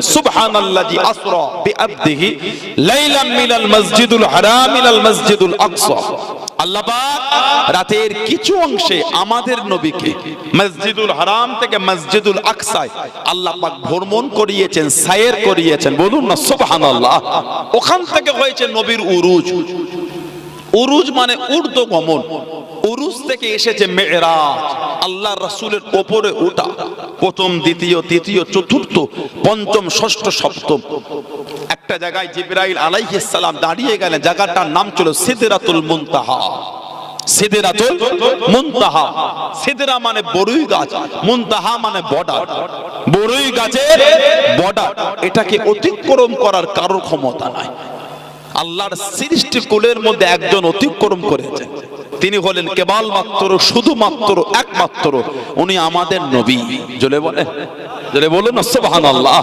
সুবহানাল্লাযী আসরা বিআবদিহি লাইলাম মিনাল মসজিদুল হারাম ইলাল মসজিদুল আকসা। আল্লাহ রাতের কিছু অংশে আমাদের নবীকে মসজিদুল হারাম থেকে মসজিদুল আকসায় আল্লাহ পাক ভ্রমণ করিয়েছেন, সায়ের করিয়েছেন, বলুন না, সুবহানাল্লাহ। ওখান থেকে হয়েছে নবীর উরুজ। উরুজ মানে ঊর্ধ্ব গমন উরুজ থেকে এসেছে মেয়েরাজ। আল্লাহ রাসূলের ওপরে ওঠা। প্রথম, দ্বিতীয়, তৃতীয়, চতুর্থ, পঞ্চম, ষষ্ঠ, সপ্তম। একটা জায়গায় জিবরাইল আলাইহিস সালাম দাঁড়িয়ে গেলেন, জায়গাটার নাম ছিল সিদরাতুল মুনতাহা। সিদরাতুল মুনতাহা। সিদরা মানে বড়ই গাছ, মুনতাহা মানে বর্ডার। বড়ই গাছের বর্ডার, এটাকে অতিক্রম করার কারোর ক্ষমতা নাই। আল্লাহর সৃষ্টি কুলের মধ্যে একজন অতিক্রম করেছেন তিনি হলেন কেবল মাত্র শুধুমাত্র, একমাত্র উনি আমাদের নবী। জলে বলে জলে বলুন সুবহানাল্লাহ।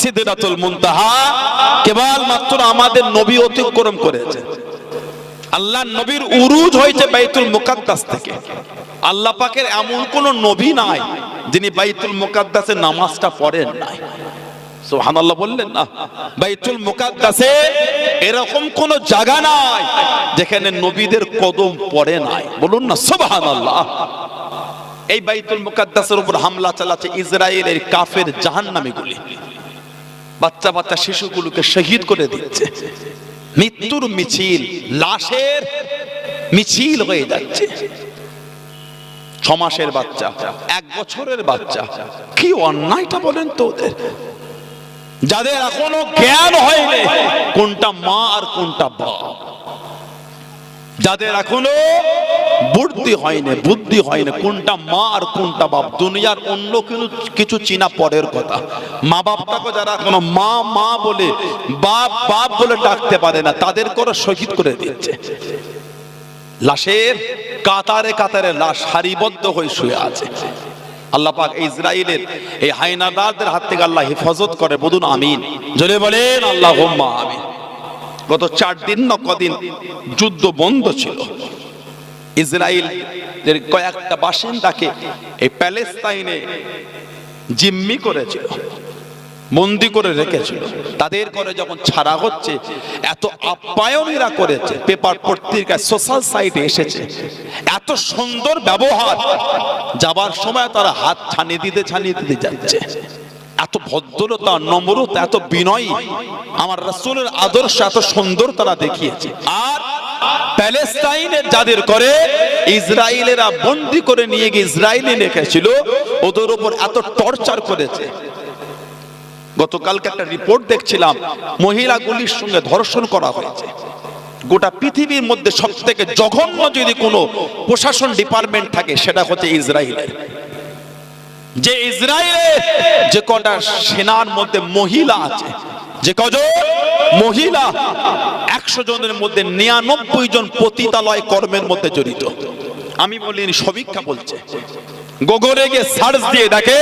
সিদরাতুল মুনতাহা কেবল মাত্র আমাদের নবী অতিক্রম করেছে। আল্লাহ নবীর উরুজ হয়েছে বাইতুল মুকাদ্দাস থেকে। আল্লাহ পাকের এমন কোন নবী নাই যিনি বাইতুল মুকাদ্দাসে নামাজটা পড়েন নাই। সুবহানাল্লাহ বললেন না বাইতুল মুকাদ্দাসে এরকম কোন জায়গা নাই যেখানে নবীদের কদম পড়ে নাই। বলুন না, সুবহানাল্লাহ। এই বাইতুল মুকাদ্দাসের উপর হামলা চালাচ্ছে ইসরায়েলের কাফের জাহান্নামীগুলি। বাচ্চা বাচ্চা শিশুগুলোকে শহীদ করে দিচ্ছে। মৃত্যুর মিছিল লাশের মিছিল হয়ে যাচ্ছে। ছ মাসের বাচ্চা, এক বছরের বাচ্চা। কি অন্যায়টা বলেন তো ওদের? যাদের এখনও জ্ঞান হয়নি, কোনটা মা আর কোনটা বাপ। যাদের এখনও বুদ্ধি হয়নি বুদ্ধি হয়নি, কোনটা মা আর কোনটা বাপ। দুনিয়ার অন্য কিছু কিছু চিনা পরের কথা। মা বাপটাকে যারা এখনও মা মা বলে, বাপ বাপ বলে ডাকতে পারে না তাদের করে শহীদ করে দিচ্ছে। লাশের কাতারে কাতারে লাশ সারিবদ্ধ হয়ে শুয়ে আছে। আল্লাহ পাক ইসরায়েলের এই হাইনাদারদের হাত থেকে আল্লাহ হেফাজত করে। বলুন আমিন। জোরে বলেন আল্লাহ আমিন। গত চার দিন না কদিন যুদ্ধ বন্ধ ছিল। ইসরায়েল এর কয়েকটা বাসিন্দাকে এই প্যালেস্তাইনে জিম্মি করেছিল। বন্দি করে রেখেছিল। তাদের করে যখন ছাড়া হচ্ছে, এত আপ্যায়নীরা করেছে, পেপার পত্রিকায়, সোশ্যাল সাইটে এসেছে। এত সুন্দর ব্যবহার, যাবার সময় তারা হাত ছানিয়ে দিতে ছানিয়ে দিতে যাচ্ছে। এত ভদ্রতা, নম্রতা, এত বিনয়ী, আমার রাসূলের আদর্শ এত সুন্দর তারা দেখিয়েছে। আর প্যালেস্তাইনের যাদের করে ইসরায়েলেরা বন্দি করে নিয়ে গিয়ে ইসরায়েলে রেখেছিল, ওদের উপর এত টর্চার করেছে। গতকালকে একটা রিপোর্ট দেখছিলাম, মহিলাগুলির সঙ্গে ধর্ষণ করা হয়েছে। গোটা পৃথিবীর মধ্যে সব থেকে জঘন্য যদি কোনো প্রশাসন ডিপার্টমেন্ট থাকে, সেটা হচ্ছে ইসরায়েলের। যে ইসরায়েলে যে কটা সেনার মধ্যে মহিলা আছে, যে কজন? মহিলা। একশো জনের মধ্যে নিরানব্বই জন পতিতালয় কর্মের মধ্যে জড়িত। আমি বলিনি সমীক্ষা বলছে। গোগরে গিয়ে সার্চ দিয়ে দেখে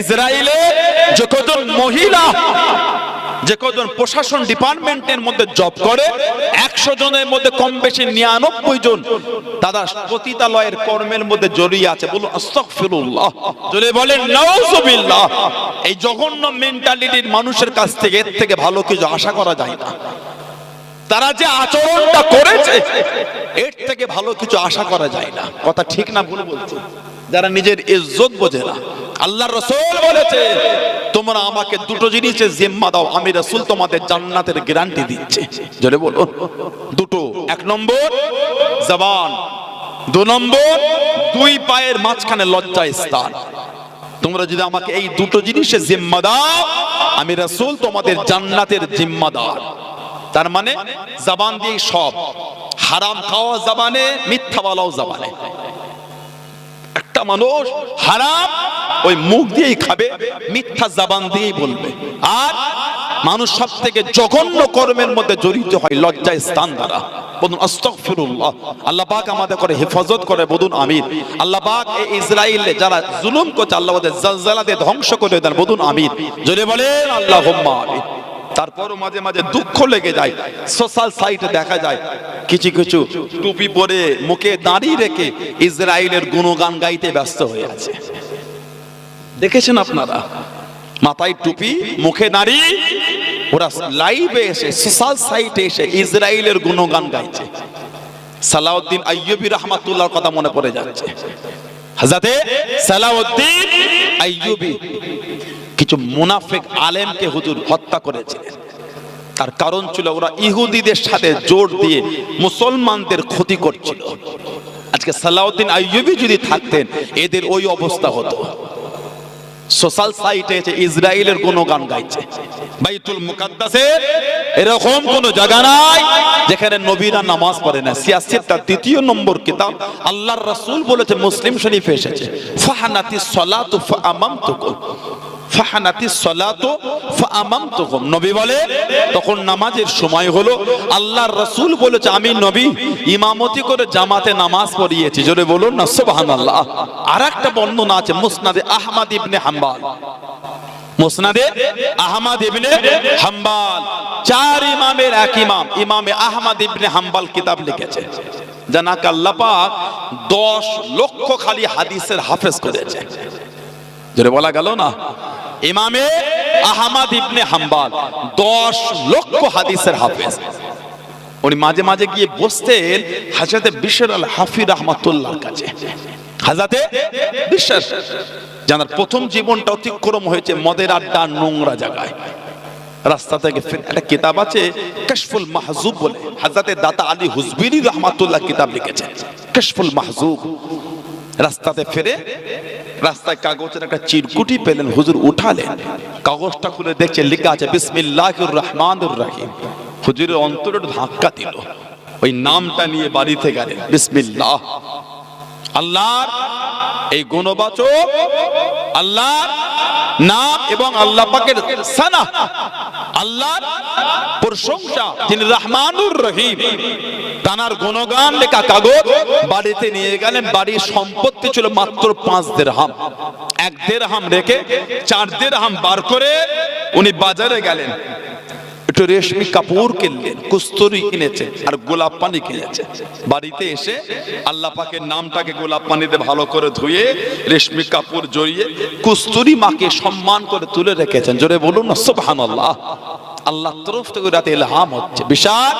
ইসরায়েলে যে কজন মহিলা, যে কজন প্রশাসন ডিপার্টমেন্টের মধ্যে জব করে, একশো জনের মধ্যে কম বেশি নিরানব্বই জন দাদা পতিতালয়ের কর্মের মধ্যে জড়িয়ে আছে। বলুন, আস্তাগফিরুল্লাহ। যদি বলেন, নাউজুবিল্লাহ। এই জঘন্য মেন্টালিটির মানুষের কাছ থেকে, এর থেকে ভালো কিছু আশা করা যায় না। তারা যে আচরণটা করেছে, এর থেকে ভালো কিছু আশা করা যায় না। কথা ঠিক না ভুল বলছে? যারা নিজের ইজ্জত বোঝে না আল্লাহ রসুল বলেছে, তোমরা আমাকে দুটো জিনিসের জিম্মা দাও, আমি রসুল তোমাদের জান্নাতের গ্যারান্টি দিচ্ছে। জোরে বলো দুটো, এক নম্বর, জবান। দু নম্বর, দুই পায়ের মাঝখানে লজ্জা স্থান। তোমরা যদি আমাকে এই দুটো জিনিসের জিম্মা দাও, আমি রসুল তোমাদের জান্নাতের জিম্মাদার। তার মানে জবান দিয়ে সব। হারাম খাওয়া জবানে, মিথ্যা বলাও জবানে। একটা মানুষ হারাম, ওই মুখ দিয়েই খাবে, মিথ্যা জবান দিয়েই বলবে। আর মানুষ সব থেকে জঘন্য কর্মের মধ্যে জড়িত হয় লজ্জায় স্থান দ্বারা। বলুন, আস্তাগফিরুল্লাহ। আল্লাহ পাক আমাদের করে হেফাজত করে, বলুন, আমিন। আল্লাহ পাক এই ইসরায়েলে যারা জুলুম করছে, আল্লাহ ওদের জালজালাতে ধ্বংস করে দেন, বলুন, আমিন। জোরে বলেন, আল্লাহুম্মা আমিন। তারপরও মাঝে মাঝে দুঃখ লেগে যায় সোশ্যাল সাইটে দেখা যায়। কিছু কিছু টুপি পরে মুখে দাঁড়িয়ে রেখে ইসরায়েলের গুণগান গাইতে ব্যস্ত হয়ে আছে। দেখেছেন আপনারা? মাথায় টুপি, মুখে নারী, ওরা লাইভে এসে সোশ্যাল সাইটে এসে ইসরায়েলের গুণগান গাইছে। সালাউদ্দিন আইয়ুবী রহমাতুল্লাহর কথা মনে পড়ে যাচ্ছে। হাজাতে সালাউদ্দিন আইয়ুবী কিছু মুনাফেক আলেমকে হুজুর হত্যা করেছিলেন। তার কারণ ছিল ওরা ইহুদিদের সাথে জোর দিয়ে মুসলমানদের ক্ষতি করছিল। আজকে সালাউদ্দিন আইয়ুবী যদি থাকতেন, এদের ওই অবস্থা হতো। সোশ্যাল সাইটে এসে ইসরায়েলের কোনো গান গাইছে। বাইতুল মুকাদ্দাসে এরকম কোন জায়গা নাই, যেখানে নবীরা নামাজ পড়ে না। সিয়াসির তার দ্বিতীয় নম্বর কিতাব, আল্লাহর রাসূল বলেছে, মুসলিম শরীফে এসেছে, ফাহানাতি সলাতু ফাআমামতুকুম। ফাহানাতি সলাতু ফাআমামতুকুম নবী বলে, তখন নামাজের সময় হলো, আল্লাহর রাসূল বলেছে, আমি নবী, ইমামতি করে জামাতে নামাজ পড়িয়েছি। জোরে বলুন না, সুবহানাল্লাহ। আরেকটা বর্ণনা আছে, মুসনাদে আহমদ ইবনে হাম্বাল। মুসনাদে আহমদ ইবনে হাম্বাল। চার ইমামের এক ইমাম, ইমামে আহমদ ইবনে হাম্বাল কিতাব লিখেছে, জানাক আল্লাহ 10 লক্ষ খালি হাদিসের হাফেজ করেছে। যেটা বলা গেল না? ইমামে আহমাদ ইবনে হাম্বাল 10 লক্ষ হাদিসের হাফেজ। উনি মাঝে মাঝে গিয়ে বসতেন হাজরতে বিশর আল হাফি রহমাতুল্লাহর কাছে। হাজাতে বিশ্বাস জানার প্রথম জীবনটা অতিক্রম হয়েছে মদের আড্ডা নোংরা জায়গায়। রাস্তা থেকে একটা কিতাব আছে, কাশফুল মাহজুব বলে। হাজরতে দাতা আলী হুজবিরি রহমাতুল্লাহ কিতাব লিখেছে কাশফুল মাহজুব। রাস্তাতে ফেরে রাস্তায় কাগজের একটা চিরকুটি পেলেন, হুজুর উঠালেন। কাগজটা খুলে দেখছে, লেখা আছে, বিসমিল্লাহির রহমানির রহিম। হুজুরের অন্তরে ধাক্কা দিল। ওই নামটা নিয়ে বাড়িতে গেলেন, বিসমিল্লাহ। আল্লাহর এই গুণবাচক, আল্লাহর নাম এবং আল্লাহ পাকের সানা, আল্লাহর প্রশংসা যিনি রহমানুর রহিম। তানার গুণগান, লেখা কাগজ। বাড়িতে নিয়ে গেলেন, বাড়ির সম্পত্তি ছিল মাত্র পাঁচ দেড়হাম। এক দেড় হাম রেখে চার দেড় হাম বার করে উনি বাজারে গেলেন। একটু রেশমি কাপড় কিনলেন, কুস্তরি কিনেছে আর গোলাপ পানি কিনেছে। বাড়িতে এসে আল্লাহ পাকের নামটাকে গোলাপ পানিতে ভালো করে ধুয়ে রেশমি কাপড় জড়িয়ে কুস্তরি মাকে সম্মান করে তুলে রেখেছেন। জোরে বলুন না, সুবহানাল্লাহ। আল্লাহ তরফ থেকে রাতে ইলহাম হচ্ছে। বিশাল,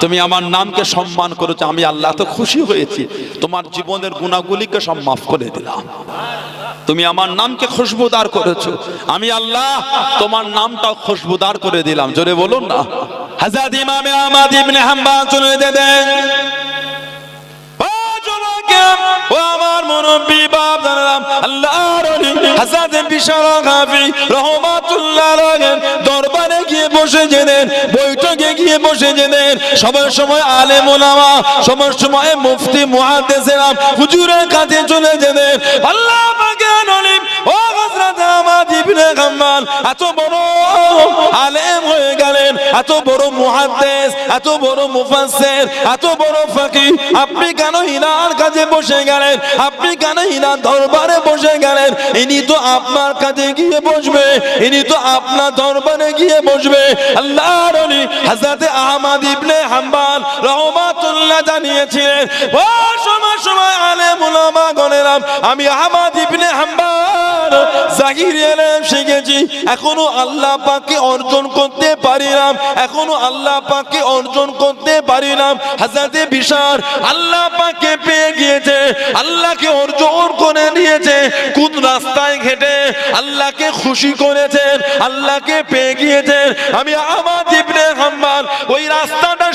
তুমি আমার নামকে সম্মান করেছ, আমি আল্লাহ তো খুশি হয়েছি। তোমার জীবনের গুণাগুলিকে সব মাফ করে দিলাম। তুমি আমার নামকে খুশবুদার করেছ। আমি আল্লাহ তোমার নামটাও খুশবুদার করে দিলাম। জোরে বলুন না। হাজাদ ইমামে আহমদ ইবনে হাম্বাল চলে দেন আমার দরবারে বসে যেতেন বৈঠকে গিয়ে বসে যেতেন সবার সময় আলে মোলামা সবার সময় মুফতি মহাদেশেরাম হুজুরের কাছে চলে যেতেন আল্লাহ আহমদ এত বড় আলেম হয়ে গেলেন, এত বড় মুহাদ্দিস, এত বড় মুফাসসির, এত বড় ফকিহ। আপনি কেন হিনার কাছে বসে গেলেন? আপনি কেন হিনার দরবারে বসে গেলেন? ইনি তো আপনার কাছে গিয়ে বসবে, ইনি তো আপনার দরবারে গিয়ে বসবে। আল্লাহর ওলি হযরত আহমদ ইবনে হাম্বাল রহমাতুল্লাহ জানিয়েছিলেন, ও সময় সময় আলেম উলামা গণেরাম আমি আহমদ ইবনে হাম্বাল এলেম শিখেছি। এখনও আল্লাহ পাককে অর্জন করতে পারিলাম এখনও আল্লাহ পাককে অর্জন করতে পারিলাম হাজাতে আল্লাহ পাককে পেয়ে গিয়েছে। আল্লাহকে অর্জন করে নিয়েছে। কোন রাস্তায় ঘেটে আল্লাহকে খুশি করেছেন, আল্লাহকে পেয়ে গিয়েছেন। আমি আমার ওই রাস্তাটা